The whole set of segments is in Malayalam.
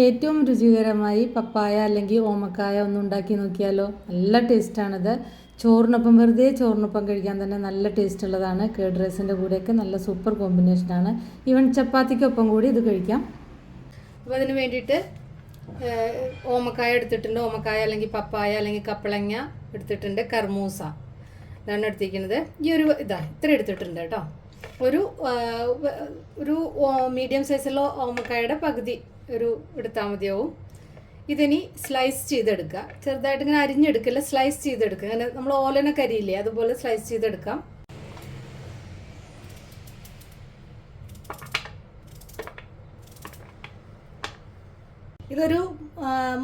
ഏറ്റവും രുചികരമായി പപ്പായ അല്ലെങ്കിൽ ഓമക്കായ ഒന്ന് ഉണ്ടാക്കി നോക്കിയാലോ? നല്ല ടേസ്റ്റാണിത്. ചോറിനൊപ്പം വെറുതെ ചോറിനൊപ്പം കഴിക്കാൻ തന്നെ നല്ല ടേസ്റ്റ് ഉള്ളതാണ് കേഡ് റൈസിന്റെ കൂടെയൊക്കെ നല്ല സൂപ്പർ കോമ്പിനേഷനാണ്. ഈവൻ ചപ്പാത്തിക്കൊപ്പം കൂടി ഇത് കഴിക്കാം. അപ്പോൾ അതിന് വേണ്ടിയിട്ട് ഓമക്കായ എടുത്തിട്ടുണ്ട്. ഓമക്കായ അല്ലെങ്കിൽ പപ്പായ അല്ലെങ്കിൽ കപ്പളങ്ങ എടുത്തിട്ടുണ്ട്. കർമൂസ. ഇതാണ് എടുത്തിരിക്കുന്നത്. ഈ ഒരു ഇതാ ഇത്ര എടുത്തിട്ടുണ്ട് കേട്ടോ. ഒരു ഒരു മീഡിയം സൈസുള്ള ഓമക്കായയുടെ പകുതി ഒരു എടുത്താൽ മതിയാവും. ഇതിനി സ്ലൈസ് ചെയ്തെടുക്കുക. ചെറുതായിട്ട് ഇങ്ങനെ അരിഞ്ഞെടുക്കില്ല സ്ലൈസ് ചെയ്തെടുക്കുക. അങ്ങനെ നമ്മൾ ഓലനൊക്കെ അരിയില്ലേ അതുപോലെ സ്ലൈസ് ചെയ്തെടുക്കാം. ഇതൊരു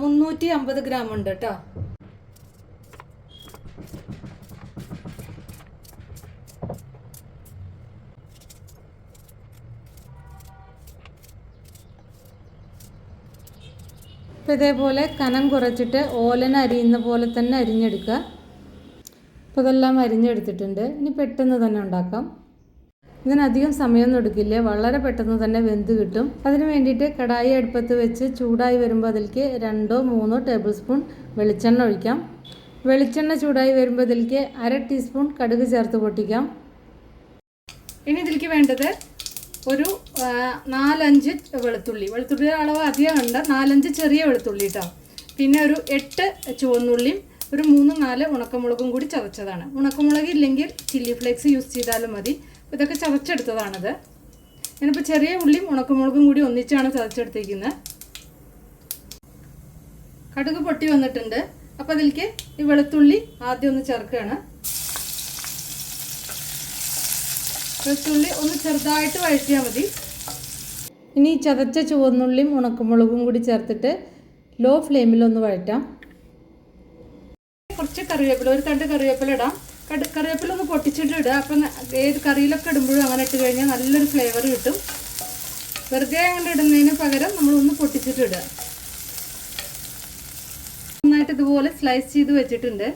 മുന്നൂറ്റി അമ്പത് ഗ്രാം ഉണ്ട് കേട്ടോ. അപ്പോൾ ഇതേപോലെ കനം കുറച്ചിട്ട് ഓലന അരിയുന്ന പോലെ തന്നെ അരിഞ്ഞെടുക്കുക. അപ്പോൾ ഇതെല്ലാം അരിഞ്ഞെടുത്തിട്ടുണ്ട്. ഇനി പെട്ടെന്ന് തന്നെ ഉണ്ടാക്കാം. ഇതിനധികം സമയമൊന്നും എടുക്കില്ല. വളരെ പെട്ടെന്ന് തന്നെ വെന്ത് കിട്ടും. അതിന് വേണ്ടിയിട്ട് കടായി അടുപ്പത്ത് വെച്ച് ചൂടായി വരുമ്പോൾ അതിലേക്ക് രണ്ടോ മൂന്നോ ടേബിൾ സ്പൂൺ വെളിച്ചെണ്ണ ഒഴിക്കാം. വെളിച്ചെണ്ണ ചൂടായി വരുമ്പോൾ ഇതിലേക്ക് അര ടീസ്പൂൺ കടുക് ചേർത്ത് പൊട്ടിക്കാം. ഇനി ഇതിലേക്ക് വേണ്ടത് ഒരു നാലഞ്ച് വെളുത്തുള്ളി. വെളുത്തുള്ളിയുടെ അളവ് അധികം ഉണ്ട് നാലഞ്ച് ചെറിയ വെളുത്തുള്ളി കേട്ടോ പിന്നെ ഒരു എട്ട് ചുവന്നുള്ളിയും ഒരു മൂന്ന് നാല് ഉണക്കമുളകും കൂടി ചതച്ചതാണ്. ഉണക്കമുളക് ഇല്ലെങ്കിൽ ചില്ലി ഫ്ലേക്സ് യൂസ് ചെയ്താലും മതി. ഇതൊക്കെ ചതച്ചെടുത്തതാണത്. ഞാനിപ്പോൾ ചെറിയ ഉള്ളിയും ഉണക്കമുളകും കൂടി ഒന്നിച്ചാണ് ചതച്ചെടുത്തിരിക്കുന്നത് കടുക് പൊട്ടി വന്നിട്ടുണ്ട്. അപ്പോൾ അതിലേക്ക് ഈ വെളുത്തുള്ളി ആദ്യം ഒന്ന് ചേർക്കുകയാണ്. വെളുത്തുള്ളി ഒന്ന് ചെറുതായിട്ട് വഴറ്റിയാൽ മതി. ഇനി ചതച്ച ചുവന്നുള്ളിയും ഉണക്കമുളകും കൂടി ചേർത്തിട്ട് ലോ ഫ്ലെയിമിൽ ഒന്ന് വഴറ്റാം. കുറച്ച് കറിവേപ്പില ഒരു തണ്ട് കറിവേപ്പില ഇടാം. കറിവേപ്പില ഒന്ന് പൊട്ടിച്ചിട്ട് ഇടുക. അപ്പം ഏത് കറിയിലൊക്കെ ഇടുമ്പോഴും അങ്ങനെ ഇട്ട് കഴിഞ്ഞാൽ നല്ലൊരു ഫ്ലേവർ കിട്ടും. വെറുതെ അങ്ങനെ ഇടുന്നതിന് പകരം നമ്മളൊന്ന് പൊട്ടിച്ചിട്ട് ഇടുക. നന്നായിട്ട് ഇതുപോലെ സ്ലൈസ് ചെയ്ത് വെച്ചിട്ടുണ്ട്.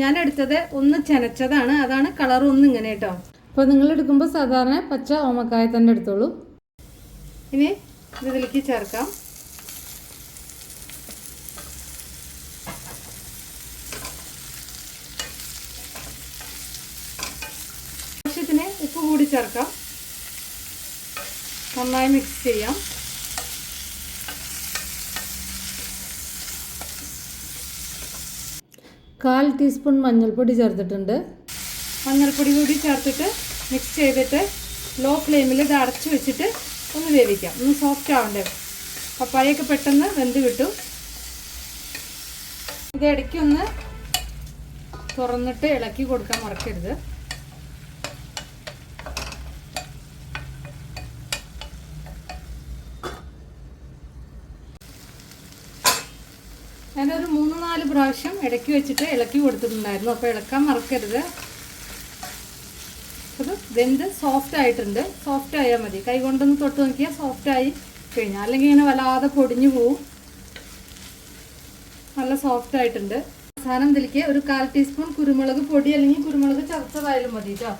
ഞാൻ എടുത്തത് ഒന്ന് ചനച്ചതാണ്. അതാണ് കളർ ഒന്ന് ഇങ്ങനെ കേട്ടോ. അപ്പോൾ നിങ്ങൾ എടുക്കുമ്പോൾ സാധാരണ പച്ച ഓമക്കായ തന്നെ എടുത്തോളൂ. ഇനി ഇതിലേക്ക് ചേർക്കാം. ആവശ്യത്തിന് ഉപ്പ് കൂടി ചേർക്കാം. നന്നായി മിക്സ് ചെയ്യാം. കാൽ ടീസ്പൂൺ മഞ്ഞൾപ്പൊടി ചേർത്തിട്ടുണ്ട്. മഞ്ഞൾപ്പൊടി കൂടി ചേർത്തിട്ട് മിക്സ് ചെയ്തിട്ട് ലോ ഫ്ലെയിമിൽ ഇത് അടച്ചു വെച്ചിട്ട് ഒന്ന് വേവിക്കാം. ഒന്ന് സോഫ്റ്റ് ആവണ്ടേ? പപ്പായൊക്കെ പെട്ടെന്ന് വെന്ത് കിട്ടും. ഇത് ഇടയ്ക്ക് ഒന്ന് തുറന്നിട്ട് ഇളക്കി കൊടുക്കാൻ മറക്കരുത്. ഞാനൊരു മൂന്ന് നാല് പ്രാവശ്യം ഇടയ്ക്ക് വെച്ചിട്ട് ഇളക്കി കൊടുത്തിട്ടുണ്ടായിരുന്നു. അപ്പോൾ ഇളക്കാൻ മറക്കരുത്. അത് വെന്ത് സോഫ്റ്റ് ആയിട്ടുണ്ട്. സോഫ്റ്റ് ആയാൽ മതി. കൈ കൊണ്ടൊന്ന് തൊട്ട് നോക്കിയാൽ സോഫ്റ്റ് ആയി കഴിഞ്ഞാൽ അല്ലെങ്കിൽ ഇങ്ങനെ വല്ലാതെ പൊടിഞ്ഞു പോവും. നല്ല സോഫ്റ്റ് ആയിട്ടുണ്ട്. അവസാനം ഇതിലേക്ക് ഒരു കാൽ ടീസ്പൂൺ കുരുമുളക് പൊടി അല്ലെങ്കിൽ കുരുമുളക് ചതച്ചതായാലും മതി കേട്ടോ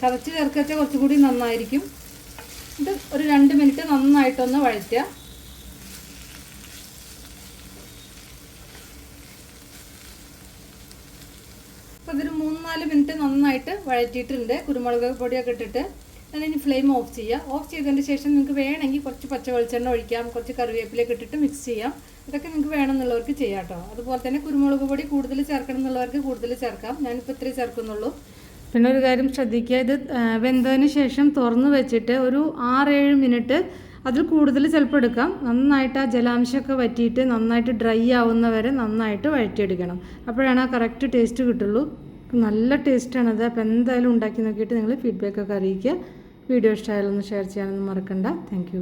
ചതച്ച് ചേർക്കച്ച കുറച്ചുകൂടി നന്നായിരിക്കും. ഇത് ഒരു രണ്ട് മിനിറ്റ് നന്നായിട്ടൊന്ന് വഴറ്റുക. അപ്പോൾ ഇതൊരു മൂന്ന് നാല് മിനിറ്റ് നന്നായിട്ട് വഴറ്റിയിട്ടുണ്ട്. കുരുമുളക് പൊടിയൊക്കെ ഇട്ടിട്ട്. അതിന് ഫ്ലെയിം ഓഫ് ചെയ്യുക. ഓഫ് ചെയ്തതിന് ശേഷം നിങ്ങൾക്ക് വേണമെങ്കിൽ കുറച്ച് പച്ച വെളിച്ചെണ്ണ ഒഴിക്കാം. കുറച്ച് കറിവേപ്പിലൊക്കെ ഇട്ടിട്ട് മിക്സ് ചെയ്യാം. ഇതൊക്കെ നിങ്ങൾക്ക് വേണമെന്നുള്ളവർക്ക് ചെയ്യാം കേട്ടോ. അതുപോലെ തന്നെ കുരുമുളക് പൊടി കൂടുതൽ ചേർക്കണം എന്നുള്ളവർക്ക് കൂടുതൽ ചേർക്കാം. ഞാനിപ്പോൾ ഇത്രയും ചേർക്കുന്നുള്ളൂ. പിന്നെ ഒരു കാര്യം ശ്രദ്ധിക്കുക. ഇത് വെന്തതിന് ശേഷം തുറന്ന് വെച്ചിട്ട് ഒരു ആറേഴ് മിനിറ്റ് അതിൽ കൂടുതൽ ചിലപ്പോൾ എടുക്കാം. നന്നായിട്ട് ആ ജലാംശമൊക്കെ വറ്റിയിട്ട് നന്നായിട്ട് ഡ്രൈ ആവുന്ന വരെ നന്നായിട്ട് വഴറ്റിയെടുക്കണം. അപ്പോഴാണ് ആ കറക്റ്റ് ടേസ്റ്റ് കിട്ടുള്ളൂ. നല്ല ടേസ്റ്റാണത് അപ്പോൾ എന്തായാലും ഉണ്ടാക്കി നോക്കിയിട്ട് നിങ്ങൾ ഫീഡ്ബാക്കൊക്കെ അറിയിക്കുക. വീഡിയോ ഇഷ്ടമായാലൊന്ന് ഷെയർ ചെയ്യാനൊന്നും മറക്കണ്ട. താങ്ക്